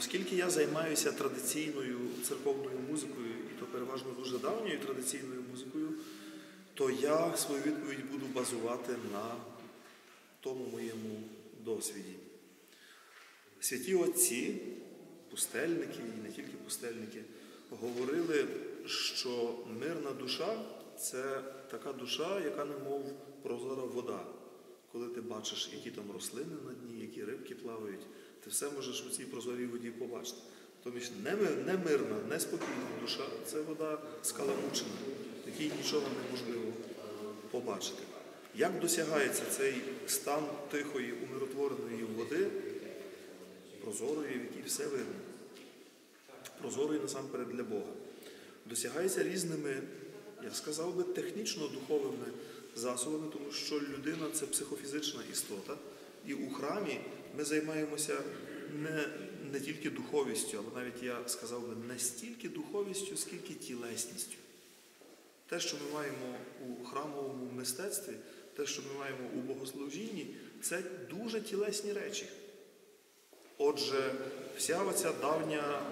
оскільки я займаюся традиційною церковною музикою, і то переважно дуже давньою традиційною музикою, то я свою відповідь буду базувати на тому моєму досвіді. Святі отці, пустельники і не тільки пустельники, говорили, що мирна душа це така душа, яка немов прозора вода. Коли ти бачиш, які там рослини на дні, які рибки плавають, ти все можеш у цій прозорій воді побачити. Тобто не, мир- не мирна, не спокійна душа це вода скаламучена, в якій нічого неможливо побачити. Як досягається цей стан тихої, умиротвореної води, прозорої, в якій все видно, прозорої насамперед для Бога, досягається різними, я сказав би, технічно-духовими засобами, тому що людина це психофізична істота, і у храмі ми займаємося не, не тільки духовістю, або навіть я сказав би не стільки духовістю, скільки тілесністю. Те, що ми маємо у храмовому мистецтві, те, що ми маємо у богослужінні, це дуже тілесні речі. Отже, вся оця давня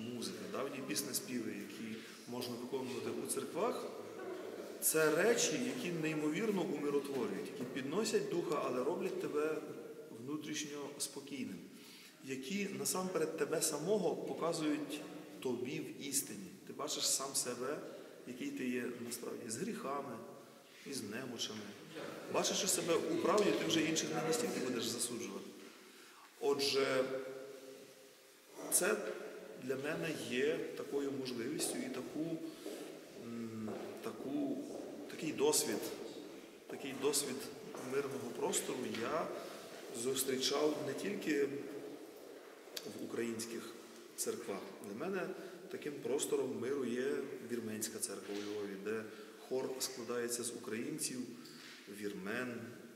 музика, давні піснеспіви, які можна виконувати у церквах, це речі, які неймовірно умиротворюють, які підносять духа, але роблять тебе внутрішньо спокійним, які насамперед тебе самого показують тобі в істині. Ти бачиш сам себе, який ти є насправді, з гріхами і з немочами. Бачиш себе у правді, ти вже інших не настільки будеш засуджувати. Отже, це для мене є такою можливістю і таку, досвід, такий досвід мирного простору я зустрічав не тільки в українських церквах. Для мене таким простором миру є Вірменська церква у Львові, де хор складається з українців, вірмен,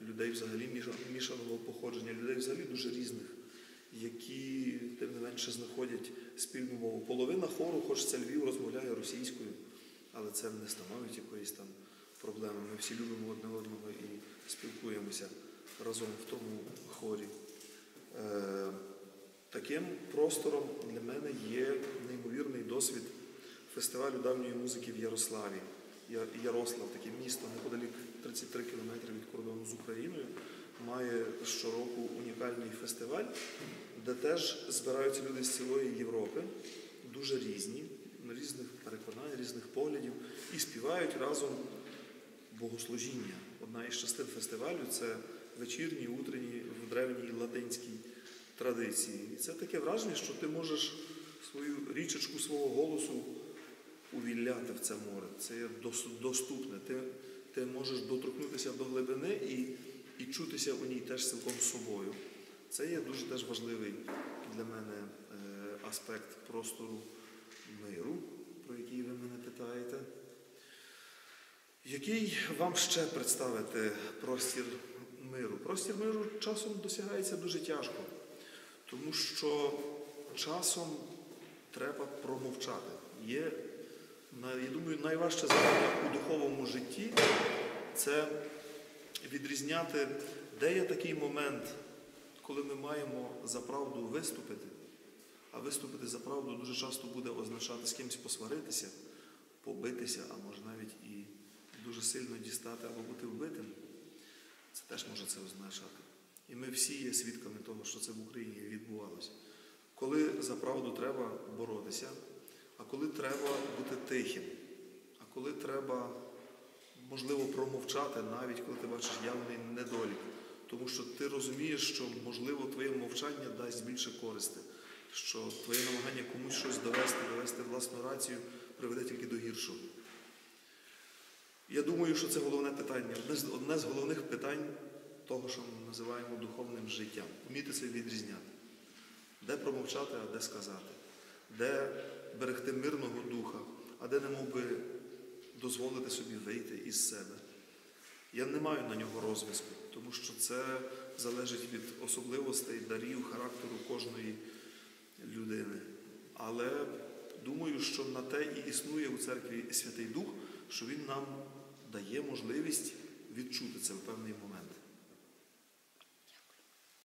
людей взагалі мішаного походження, людей взагалі дуже різних, які тим не менше знаходять спільну мову. Половина хору, хоч це Львів, розмовляє російською, але це не становить якоїсь там проблеми. Ми всі любимо одне одного і спілкуємося разом в тому хорі. Е, Таким простором для мене є неймовірний досвід фестивалю давньої музики в Ярославі. Ярослав, таке місто неподалік 33 кілометри від кордону з Україною, має щороку унікальний фестиваль, де теж збираються люди з цілої Європи, дуже різні, різних переконань, різних поглядів, і співають разом богослужіння. Одна із частин фестивалю це вечірні, утренні в древній латинській традиції. І це таке враження, що ти можеш свою річечку свого голосу увілляти в це море. Це є доступне. Ти, ти можеш доторкнутися до глибини і, і чутися у ній теж цілком собою. Це є дуже теж важливий для мене е, аспект простору миру, про який ви мене питаєте. Який вам ще представити простір миру? Простір миру часом досягається дуже тяжко, тому що часом треба промовчати. Є, я думаю, найважче завдання у духовому житті це відрізняти, де є такий момент, коли ми маємо за правду виступити, а виступити за правду дуже часто буде означати з кимось посваритися, побитися, а і дуже сильно дістати або бути вбитим. Це теж може це означати. І ми всі є свідками того, що це в Україні відбувалося. Коли за правду треба боротися, а коли треба бути тихим, а коли треба, можливо, промовчати, навіть коли ти бачиш явний недолік. Тому що ти розумієш, що, можливо, твоє мовчання дасть більше користи, що твоє намагання комусь щось довести, довести власну рацію приведе тільки до гіршого. Я думаю, що це головне питання, одне з, головних питань того, що ми називаємо духовним життям. Вміти це відрізняти. Де промовчати, а де сказати, де берегти мирного духа, а де не мов би дозволити собі вийти із себе. Я не маю на нього розв'язку, тому що це залежить від особливостей, дарів, характеру кожної людини. Але думаю, що на те і існує у церкві Святий Дух, що Він нам дає можливість відчути це в певний момент.